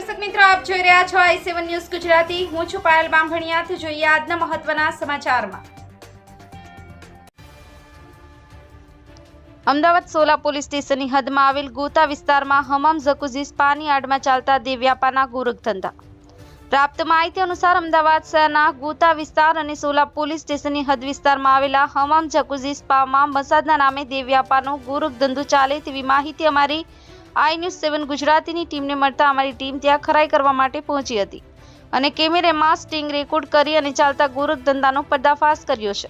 રહ્યા છો આઈ seven news Gujarati. હું છું પાયલ બાંભણિયાથી જોઈએ આજના મહત્વના સમાચારમાં. અમદાવાદ સોલા પોલીસ સ્ટેશનની હદમાં આવેલ ગોતા વિસ્તારમાં હમામ ઝકુઝી સ્પાની આડમાં ચાલતા દેવ્યાપાના ગોરખ ધંધા પ્રાપ્ત માહિતી અનુસાર અમદાવાદ શહેરના ગોતા વિસ્તાર અને સોલા પોલીસ સ્ટેશનની હદ વિસ્તારમાં આવેલા હમામ જકુઝી સ્પામાં મસાજના નામે દેવ્યાપાનો ગોરખ ધંધો ચાલે તેવી માહિતી અમારી આઈ ન્યૂઝ સેવન ગુજરાતીની ટીમને મળતા અમારી ટીમ ત્યાં ખરાઈ કરવા માટે પહોંચી હતી અને કેમેરામાં સ્ટિંગ રેકોર્ડ કરી અને ચાલતા ગોરખ ધંધાનો પર્દાફાશ કર્યો છે.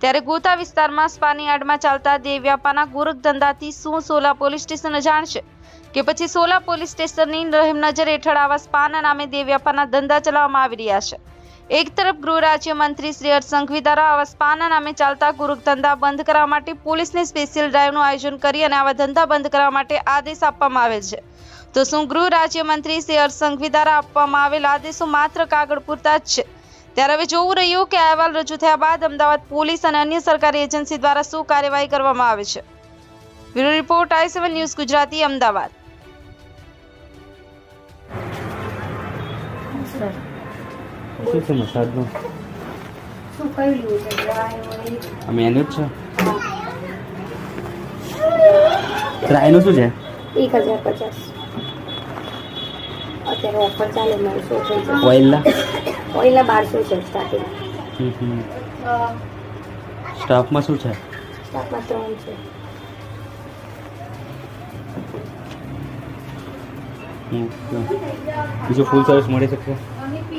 ત્યારે ગોતા વિસ્તારમાં સ્પાની આડમાં ચાલતા દેવ્યાપાના ગોરખ ધંધાથી શું સોલા પોલીસ સ્ટેશન અજાણ છે? કે પછી સોલા પોલીસ સ્ટેશનની રહેમ નજર હેઠળ આવા સ્પાના નામે દેવ્યાપાના ધંધા ચલાવવામાં આવી રહ્યા છે? એક તરફ ગૃહ રાજ્યમંત્રી શ્રી હરસંઘવી સંઘવી દ્વારા આવા સ્પાના નામે ચાલતા ગોરખ ધંધા બંધ કરવા માટે પોલીસને સ્પેશિયલ ડ્રાઈવનું આયોજન કરી અને આવા ધંધા બંધ કરવા માટે આદેશ આપવામાં આવેલ છે. તો શું ગૃહ રાજ્યમંત્રી શ્રી હરસંઘવી સંઘવી દ્વારા આપવામાં આવેલ આદેશો માત્ર કાગળ પૂરતા જ છે? ત્યારે હવે જોવું રહ્યું કે અહેવાલ રજૂ થયા બાદ અમદાવાદ પોલીસ અને અન્ય સરકારી એજન્સી દ્વારા શું કાર્યવાહી કરવામાં આવે છે? Bureau report I seven news Gujarati, Ahmedabad. શું છે મસાજનું શું કયું લેવું છે ડ્રાય હોય આ મેન્યુ જ છે ટ્રાયનું શું છે એક હજાર પચાસ અત્યારે ઓફર ચાલે નવસો થઈ જાય ઓઇલના ઓઇલના બારસો છે સ્ટાર્ટિંગ સ્ટાફમાં શું છે સ્ટાર્ટમાં ત્રણ છે બીજું ફૂલ સર્વિસ મળી શકશે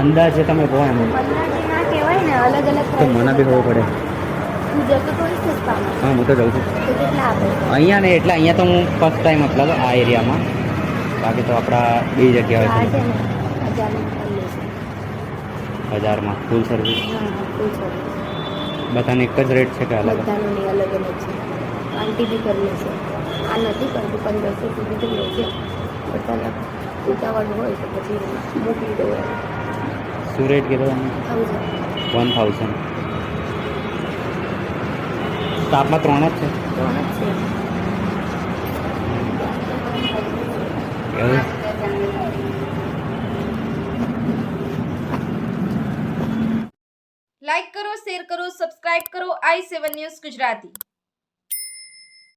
અંદાજે તમે કહો. એમ. તો મને બી ખબર પડે. હા હું તો જાઉં છું. અહીંયા ને એટલે અહીંયા તો હું ફર્સ્ટ ટાઈમ મતલબ આ એરિયામાં. બાકી તો આપણા બે જગ્યાએ છે. હજારમાં ફૂલ સર્વિસ બધાને એક જ રેટ છે કે અલગ? અલગ છે. આંટી બી કરી છે. આ નથી કરતું પંદરસો સુધી તો લે છે બધાને ઉતાવળ હોય તો પછી મોકલી દઉં શું રેટ કીધો વન થાઉઝન્ડ સ્ટાફમાં ત્રણ જ છે? ત્રણ જ છે. લાઈક કરો શેર કરો સબસ્ક્રાઇબ કરો આઈ સેવન ન્યૂઝ ગુજરાતી.